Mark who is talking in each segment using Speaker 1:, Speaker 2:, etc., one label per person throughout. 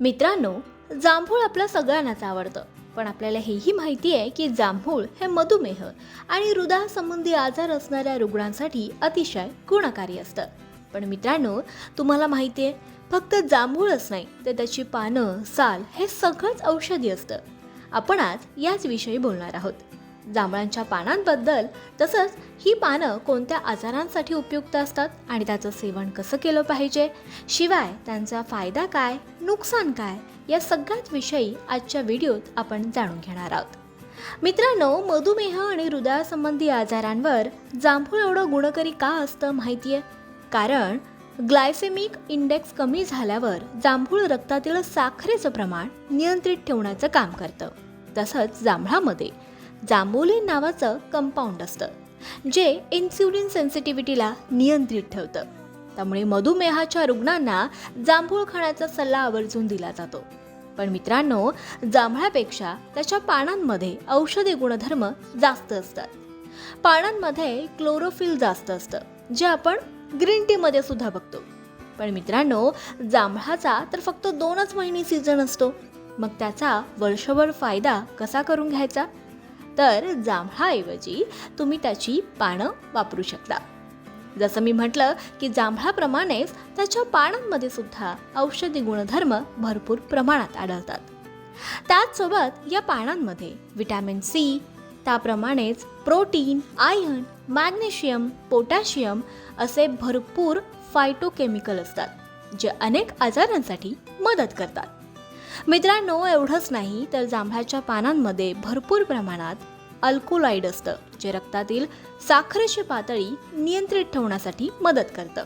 Speaker 1: मित्रांनो जांभूळ आपल्या सगळ्यांनाच आवडतं. पण आपल्याला हेही माहिती आहे की जांभूळ हे मधुमेह आणि हृदयासंबंधी आजार असणाऱ्या रुग्णांसाठी अतिशय गुणकारी असतं. पण मित्रांनो तुम्हाला माहिती आहे फक्त जांभूळच नाही तर त्याची पानं साल हे सगळंच औषधी असतं. आपण आज याच विषयी बोलणार आहोत. जांभळांच्या पानांबद्दल तसंच ही पानं कोणत्या आजारांसाठी उपयुक्त असतात आणि त्याचं सेवन कसं केलं पाहिजे? शिवाय त्यांचा फायदा काय नुकसान काय या सगळ्याच विषयी आजच्या व्हिडिओत आपण जाणून घेणार आहोत. मित्रांनो मधुमेह आणि हृदयासंबंधी आजारांवर जांभूळ एवढं गुणकारी का असतं माहिती आहे कारण ग्लायसेमिक इंडेक्स कमी झाल्यावर जांभूळ रक्तातील साखरेचं प्रमाण नियंत्रित ठेवण्याचं काम करतं. तसंच जांभळामध्ये जांभोलिन नावाचं कंपाऊंड असतं जे इन्सुलिन सेन्सिटिव्हिटीला नियंत्रित ठेवतं. त्यामुळे मधुमेहाच्या रुग्णांना जांभूळ खाण्याचा सल्ला आवर्जून दिला जातो. पण मित्रांनो जांभळापेक्षा त्याच्या पानांमध्ये औषधी गुणधर्म जास्त असतात. पानांमध्ये क्लोरोफिल जास्त असतं जे आपण ग्रीन टीमध्ये सुद्धा बघतो. पण मित्रांनो जांभळाचा तर फक्त दोनच महिने सीझन असतो. मग त्याचा वर्षभर फायदा कसा करून घ्यायचा? तर जांभळाऐवजी तुम्ही त्याची पानं वापरू शकता. जसं मी म्हटलं की जांभळाप्रमाणेच त्याच्या पानांमध्ये सुद्धा औषधी गुणधर्म भरपूर प्रमाणात आढळतात. त्याचसोबत या पानांमध्ये विटॅमिन सी त्याप्रमाणेच प्रोटीन आयर्न मॅग्नेशियम पोटॅशियम असे भरपूर फायटोकेमिकल असतात जे अनेक आजारांसाठी मदत करतात. मित्रांनो एवढंच नाही तर जांभळाच्या पानांमध्ये भरपूर प्रमाणात अल्कोलाइड असतं जे रक्तातील साखरेची पातळी नियंत्रित ठेवण्यासाठी मदत करतं.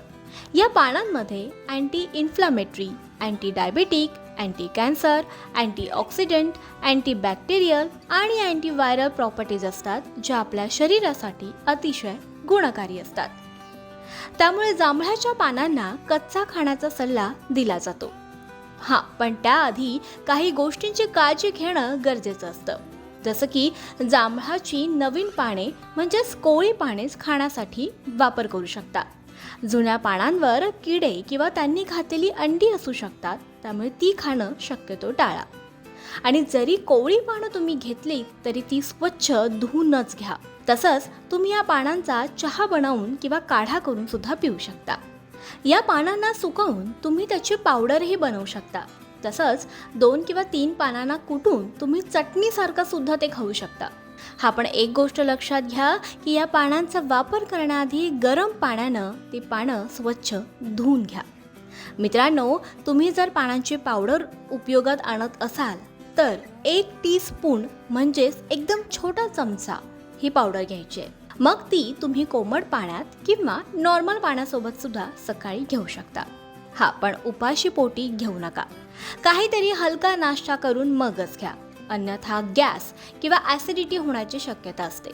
Speaker 1: या पानांमध्ये anti inflammatory anti diabetic anti cancer antioxidant antibacterial आणि अँटी व्हायरल प्रॉपर्टीज असतात ज्या आपल्या शरीरासाठी अतिशय गुणकारी असतात. त्यामुळे जांभळाच्या पानांना कच्चा खाण्याचा सल्ला दिला जातो. हां पण त्याआधी काही गोष्टींची काळजी घेणं गरजेचं असतं. जसं की जांभळाची नवीन पाने म्हणजेच कोळी पानेच खाण्यासाठी वापर करू शकता. जुन्या पानांवर किडे किंवा त्यांनी घातलेली अंडी असू शकतात त्यामुळे ती खाणं शक्यतो टाळा. आणि जरी कोवळी पानं तुम्ही घेतली तरी ती स्वच्छ धुवूनच घ्या. तसंच तुम्ही या पानांचा चहा बनवून किंवा काढा करून सुद्धा पिऊ शकता. या पानांना सुकवून तुम्ही त्याची पावडरही बनवू शकता. तसंच दोन किंवा तीन पानांना कुटून तुम्ही चटणीसारखं सुद्धा ते खाऊ शकता. हा पण एक गोष्ट लक्षात घ्या की या पानांचा वापर करण्याआधी गरम पाण्यानं ती पानं स्वच्छ धुवून घ्या. मित्रांनो तुम्ही जर पानांची पावडर उपयोगात आणत असाल तर एक टी स्पून म्हणजेच एकदम छोटा चमचा ही पावडर घ्यायची आहे. मग ती तुम्ही कोमट पाण्यात किंवा नॉर्मल पाण्यासोबत सुद्धा सकाळी घेऊ शकता. हा पण उपाशी पोटी घेऊ नका. काहीतरी हलका नाश्ता करून मगच घ्या. अन्यथा गॅस किंवा ॲसिडिटी होण्याची शक्यता असते.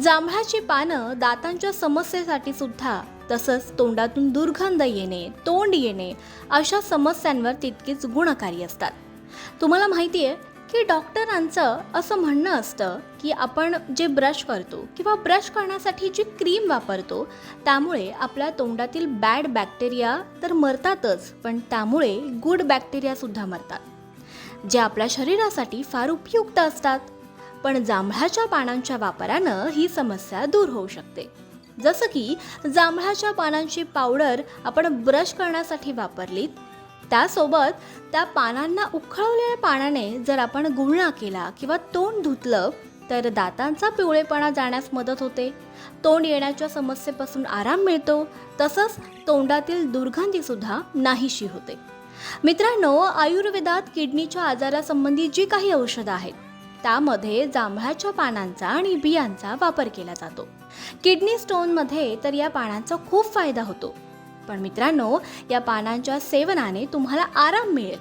Speaker 1: जांभळाची पानं दातांच्या समस्येसाठी सुद्धा तसंच तोंडातून दुर्गंध येणे तोंड येणे अशा समस्यांवर तितकीच गुणकारी असतात. तुम्हाला माहिती आहे की डॉक्टरांचं असं म्हणणं असतं की आपण जे ब्रश करतो किंवा ब्रश करण्यासाठी जी क्रीम वापरतो त्यामुळे आपल्या तोंडातील बॅड बॅक्टेरिया तर मरतातच पण त्यामुळे गुड बॅक्टेरियासुद्धा मरतात जे आपल्या शरीरासाठी फार उपयुक्त असतात. पण जांभळाच्या पानांच्या वापरानं ही समस्या दूर होऊ शकते. जसं की जांभळाच्या पानांची पावडर आपण ब्रश करण्यासाठी वापरलीत त्यासोबत त्या पानांना उखळवलेल्या पाण्याने जर आपण गुळणा केला किंवा तोंड धुतलं तर दातांचा पिवळेपणा जाण्यास मदत होते. तोंड येण्याच्या समस्येपासून आराम मिळतो तसंच तोंडातील दुर्गंधीसुद्धा नाहीशी होते. मित्रांनो आयुर्वेदात किडनीच्या आजारासंबंधी जी काही औषधं आहेत त्यामध्ये जांभळाच्या पानांचा आणि बियांचा वापर केला जातो. किडनी स्टोनमध्ये तर या पानांचा खूप फायदा होतो. पण मित्रांनो या पानांच्या सेवनाने तुम्हाला आराम मिळेल.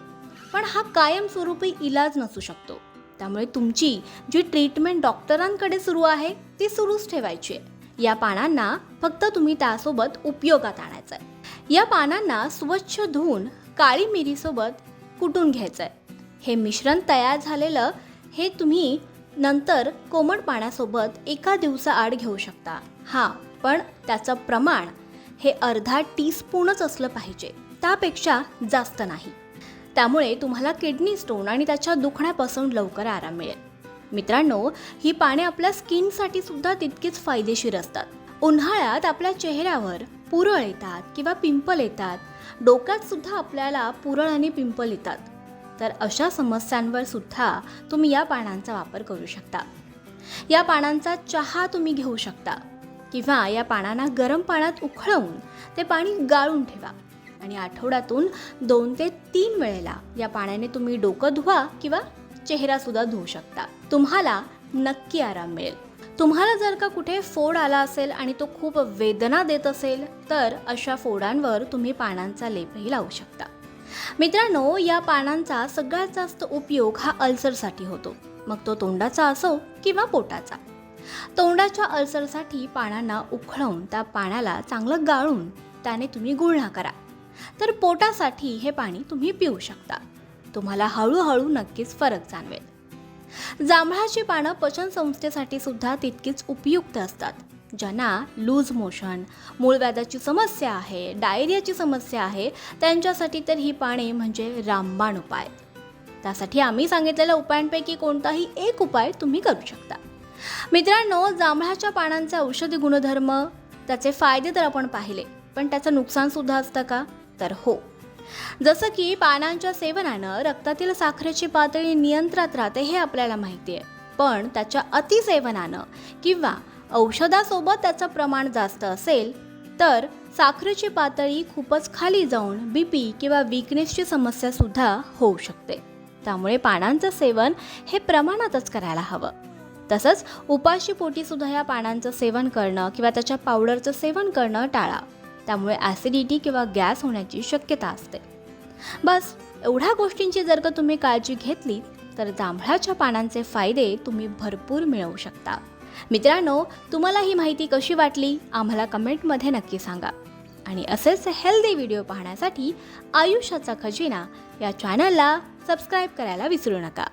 Speaker 1: पण हा कायमस्वरूपी इलाज नसू शकतो. त्यामुळे तुमची जी ट्रीटमेंट डॉक्टरांकडे सुरू आहे ती सुरूच ठेवायची आहे. या पानांना फक्त तुम्ही त्यासोबत उपयोगात आणायचं आहे या पानांना स्वच्छ धुवून काळी मिरीसोबत कुटून घ्यायचं आहे हे मिश्रण तयार झालेलं हे तुम्ही नंतर कोमट पाण्यासोबत एका दिवसाआड घेऊ शकता. हां पण त्याचं प्रमाण हे अर्धा टीस्पूनच असलं पाहिजे. त्यापेक्षा जास्त नाही. त्यामुळे तुम्हाला किडनी स्टोन आणि त्याच्या दुखण्यापासून लवकर आराम मिळेल. मित्रांनो ही पाने आपल्या स्किनसाठी सुद्धा तितकीच फायदेशीर असतात. उन्हाळ्यात आपल्या चेहऱ्यावर पुरळ येतात किंवा पिंपल येतात. डोक्यात सुद्धा आपल्याला पुरळ आणि पिंपल येतात. तर अशा समस्यांवर सुद्धा तुम्ही या पानांचा वापर करू शकता. या पानांचा चहा तुम्ही घेऊ शकता. किंवा या पानांना गरम पाण्यात उखळवून ते पाणी गाळून ठेवा. आणि आठवड्यातून दोन ते तीन वेळेला या पाण्याने तुम्ही डोकं धुवा किंवा चेहरा सुद्धा धुवू शकता. तुम्हाला नक्की आराम मिळेल. तुम्हाला जर का कुठे फोड आला असेल आणि तो खूप वेदना देत असेल तर अशा फोडांवर तुम्ही पानांचा लेपही लावू शकता. मित्रांनो या पानांचा सगळ्यात जास्त उपयोग हा अल्सरसाठी होतो. मग तो तोंडाचा असो किंवा पोटाचा. तोंडाच्या अल्सरसाठी पानांना उखळवून त्या पाण्याला चांगलं गाळून त्याने तुम्ही गुळणा करा. तर पोटासाठी हे पाणी तुम्ही पिऊ शकता. तुम्हाला हळूहळू नक्कीच फरक जाणवेल. जांभळाची पानं पचन संस्थेसाठी सुद्धा तितकीच उपयुक्त असतात. ज्यांना लूज मोशन मूळव्याधाची समस्या आहे डायरियाची समस्या आहे त्यांच्यासाठी तर ही पाने म्हणजे रामबाण उपाय. त्यासाठी आम्ही सांगितलेल्या उपायांपैकी कोणताही एक उपाय तुम्ही करू शकता. मित्रांनो जांभळाच्या पानांचे औषधी गुणधर्म त्याचे फायदे तर आपण पाहिले पण त्याचं नुकसान सुद्धा असतं का? तर हो. जसं की पानांच्या सेवनानं रक्तातील साखरेची पातळी नियंत्रणात राहते हे आपल्याला माहिती आहे. पण त्याच्या अतिसेवनानं किंवा औषधासोबत त्याचं प्रमाण जास्त असेल तर साखरेची पातळी खूपच खाली जाऊन बी पी किंवा विकनेसची समस्यासुद्धा होऊ शकते. त्यामुळे पानांचं सेवन हे प्रमाणातच करायला हवं. तसंच उपाशी पोटी सुद्धा या पानांचं सेवन करणं किंवा त्याच्या पावडरचं सेवन करणं टाळा. त्यामुळे ॲसिडिटी किंवा गॅस होण्याची शक्यता असते. बस एवढ्या गोष्टींची जर का तुम्ही काळजी घेतली तर जांभळाच्या पानांचे फायदे तुम्ही भरपूर मिळवू शकता. मित्रांनो तुम्हाला ही माहिती कशी वाटली आम्हाला कमेंटमध्ये नक्की सांगा. आणि असेच हेल्दी व्हिडिओ पाहण्यासाठी आयुष्याचा खजिना या चॅनलला सबस्क्राईब करायला विसरू नका.